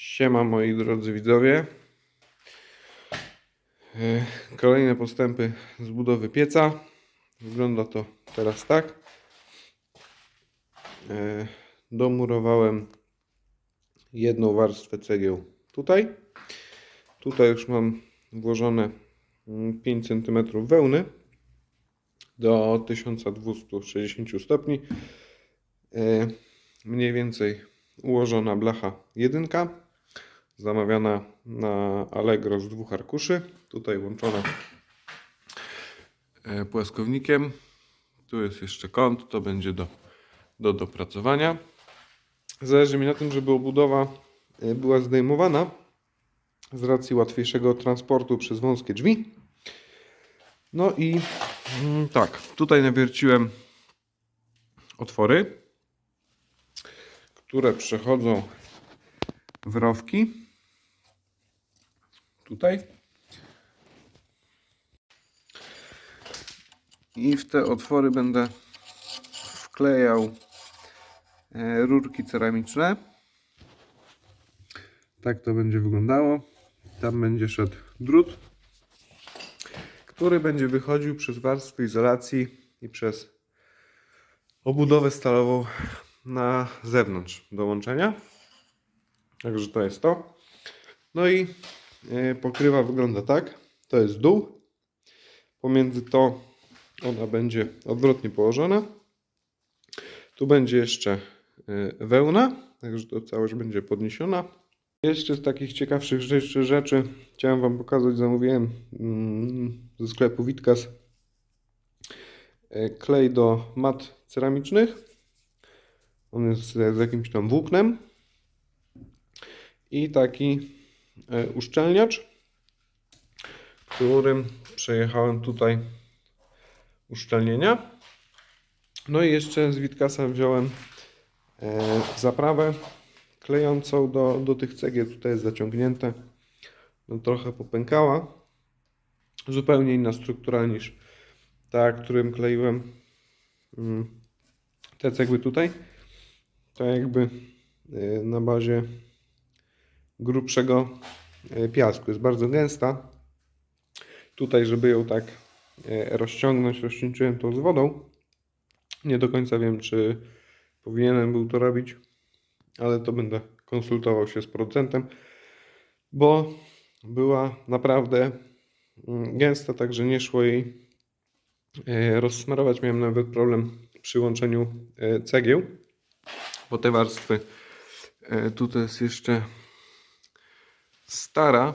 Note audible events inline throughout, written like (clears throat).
Siema moi drodzy widzowie. E, Kolejne postępy z budowy pieca. Wygląda to teraz tak. E, Domurowałem jedną warstwę cegieł tutaj. Tutaj już mam włożone mm, 5 cm wełny do 1260 stopni. E, Mniej więcej ułożona blacha jedynka, zamawiana na Allegro z dwóch arkuszy, tutaj łączona e, płaskownikiem. Tu jest jeszcze kąt, to będzie do, do dopracowania. Zależy mi na tym, żeby obudowa e, była zdejmowana z racji łatwiejszego transportu przez wąskie drzwi. No i mm, tak, tutaj nawierciłem otwory które przechodzą w rowki. Tutaj. I w te otwory będę wklejał e, rurki ceramiczne. Tak to będzie wyglądało. Tam będzie szedł drut, który będzie wychodził przez warstwę izolacji i przez obudowę stalową na zewnątrz do łączenia. Także to jest to. No i pokrywa wygląda tak. To jest dół. Pomiędzy to ona będzie odwrotnie położona. Tu będzie jeszcze e, wełna, także to całość będzie podniesiona. Jeszcze z takich ciekawszych rzeczy, rzeczy chciałem Wam pokazać, zamówiłem mm, ze sklepu Witkas e, klej do mat ceramicznych. On jest z, jakimś tam włóknem. I taki e, uszczelniacz, którym przejechałem tutaj uszczelnienia. No i jeszcze z Witkasa wziąłem e, zaprawę klejącą do, do tych cegieł. Tutaj jest zaciągnięte. No, trochę popękała. Zupełnie inna struktura niż ta, którym kleiłem mm, te cegły tutaj tak jakby e, na bazie grubszego e, piasku. Jest bardzo gęsta. Tutaj, żeby ją tak e, rozciągnąć, rozcieńczyłem to z wodą. Nie do końca wiem, czy powinienem był to robić, ale to będę konsultował się z producentem, bo była naprawdę mm, gęsta, także nie szło jej rozsmarować. Miałem nawet problem przy łączeniu cegieł bo te warstwy e, tutaj jest jeszcze stara.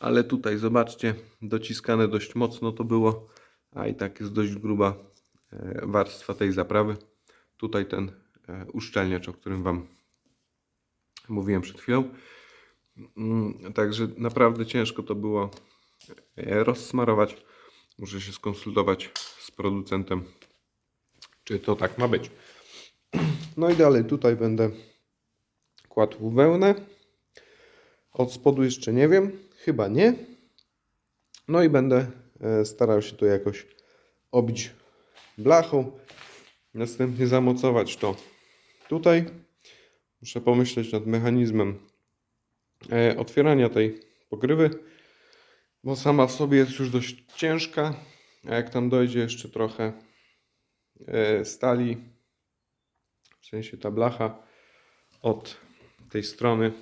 Ale tutaj zobaczcie dociskane dość mocno to było a i tak jest dość gruba e, warstwa tej zaprawy. Tutaj ten e, uszczelniacz, o którym Wam mówiłem przed chwilą. Mm, także naprawdę ciężko to było rozsmarować. Muszę się skonsultować z producentem czy to tak ma być. (clears throat) No i dalej tutaj będę kładł wełnę. Od spodu jeszcze nie wiem, chyba nie. No i będę e, starał się to jakoś obić blachą. Następnie zamocować to tutaj. Muszę pomyśleć nad mechanizmem e, otwierania tej pokrywy, bo sama w sobie jest już dość ciężka. A jak tam dojdzie jeszcze trochę E, stali, w sensie ta blacha od tej strony,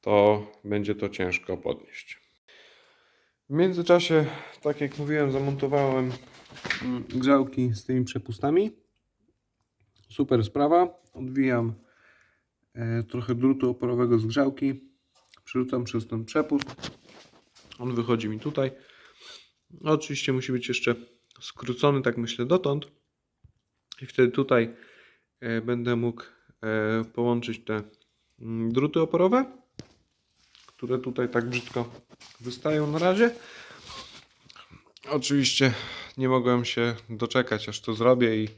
to będzie to ciężko podnieść. W międzyczasie, tak jak mówiłem, zamontowałem mm, grzałki z tymi przepustami. Super sprawa. Odwijam e, trochę drutu oporowego z grzałki. Przerzucam przez ten przepust. On wychodzi mi tutaj. Oczywiście musi być jeszcze skrócony, tak myślę, dotąd. I wtedy tutaj e, będę mógł połączyć te mm, druty oporowe, które tutaj tak brzydko wystają na razie. Oczywiście nie mogłem się doczekać, aż to zrobię i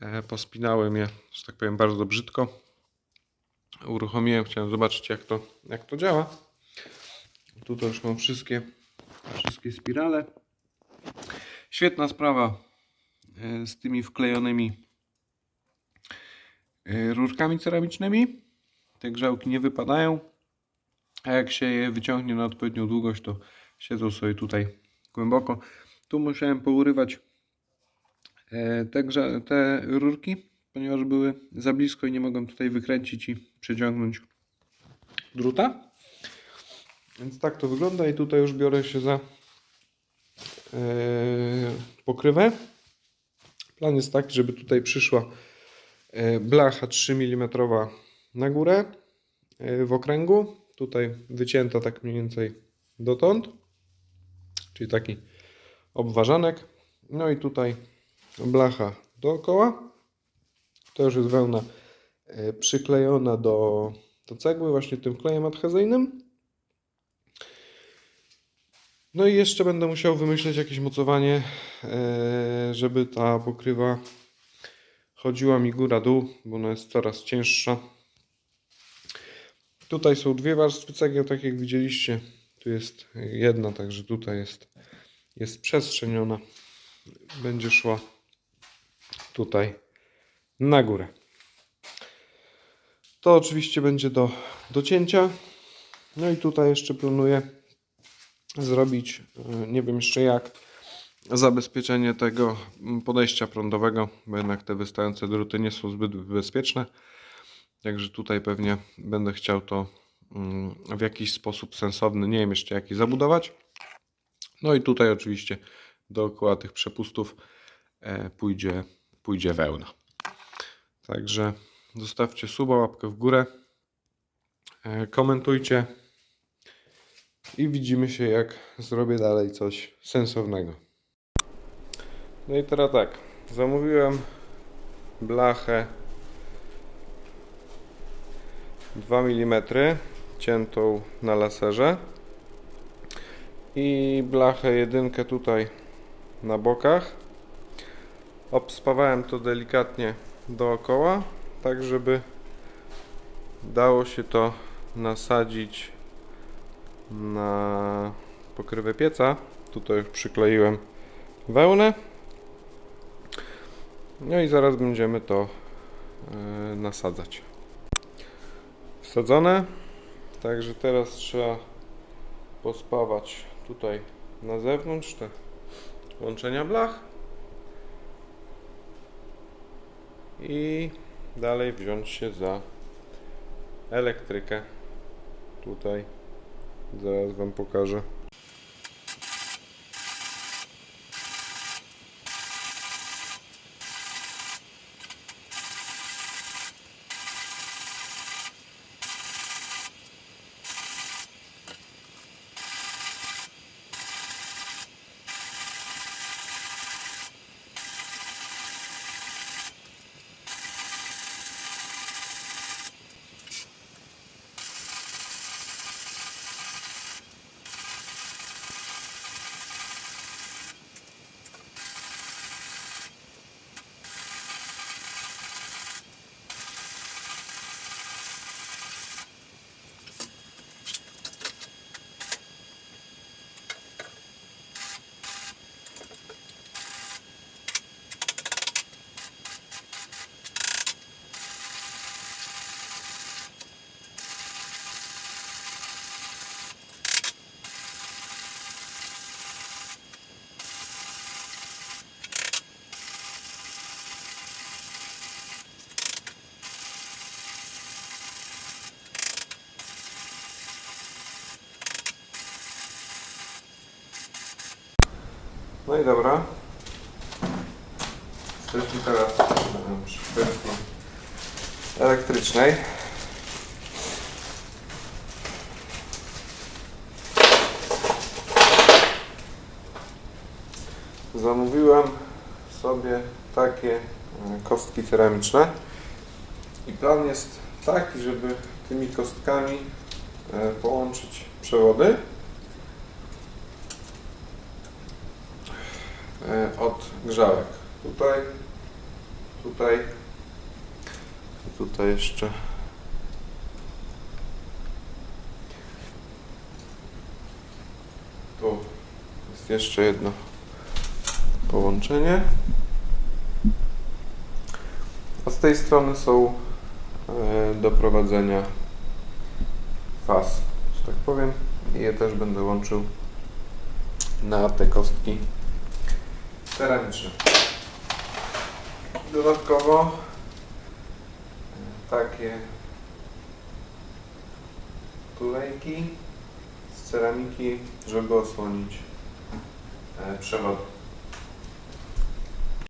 e, pospinałem je, że tak powiem, bardzo brzydko. Uruchomiłem, chciałem zobaczyć jak to, jak to działa. Tutaj już mam wszystkie, wszystkie spirale. Świetna sprawa e, z tymi wklejonymi e, rurkami ceramicznymi. Te grzałki nie wypadają, a jak się je wyciągnie na odpowiednią długość, to siedzą sobie tutaj głęboko. Tu musiałem pourywać e, te, te rurki, ponieważ były za blisko i nie mogłem tutaj wykręcić i przeciągnąć druta. Więc tak to wygląda i tutaj już biorę się za e, pokrywę. Plan jest taki, żeby tutaj przyszła blacha 3 mm na górę e, w okręgu. Tutaj wycięta tak mniej więcej dotąd. Czyli taki obwarzanek. No i tutaj blacha dookoła. To już jest wełna e, przyklejona do, do cegły właśnie tym klejem adhezyjnym. No i jeszcze będę musiał wymyśleć jakieś mocowanie, e, żeby ta pokrywa chodziła mi góra-dół, bo ona jest coraz cięższa. Tutaj są dwie warstwy cegieł, tak jak widzieliście. Tu jest jedna, także tutaj jest, jest przestrzeniona. Będzie szła tutaj na górę. To oczywiście będzie do, do cięcia. No i tutaj jeszcze planuję zrobić, e, nie wiem jeszcze jak, zabezpieczenie tego podejścia prądowego, bo jednak te wystające druty nie są zbyt bezpieczne. Także tutaj pewnie będę chciał to mm, w jakiś sposób sensowny, nie wiem jeszcze jaki, zabudować. No i tutaj oczywiście dookoła tych przepustów e, pójdzie, pójdzie wełna. Także zostawcie suba, łapkę w górę, e, komentujcie i widzimy się jak zrobię dalej coś sensownego. No i teraz tak, zamówiłem blachę 2 mm ciętą na laserze i blachę jedynkę tutaj na bokach. Obspawałem to delikatnie dookoła, tak żeby dało się to nasadzić na pokrywę pieca. Tutaj już przykleiłem wełnę. No i zaraz będziemy to e, nasadzać. Wsadzone. Także teraz trzeba pospawać tutaj na zewnątrz te łączenia blach. I dalej wziąć się za elektrykę. Tutaj zaraz Wam pokażę. No i dobra. Jesteśmy teraz przy kwestii elektrycznej. Zamówiłem sobie takie e, kostki ceramiczne i plan jest taki, żeby tymi kostkami e, połączyć przewody. Od grzałek. Tutaj, tutaj, tutaj jeszcze. Tu jest jeszcze jedno połączenie. A z tej strony są e, do prowadzenia faz, że tak powiem. I je też będę łączył na te kostki ceramiczne. Dodatkowo e, takie tulejki z ceramiki, żeby osłonić e, przewody.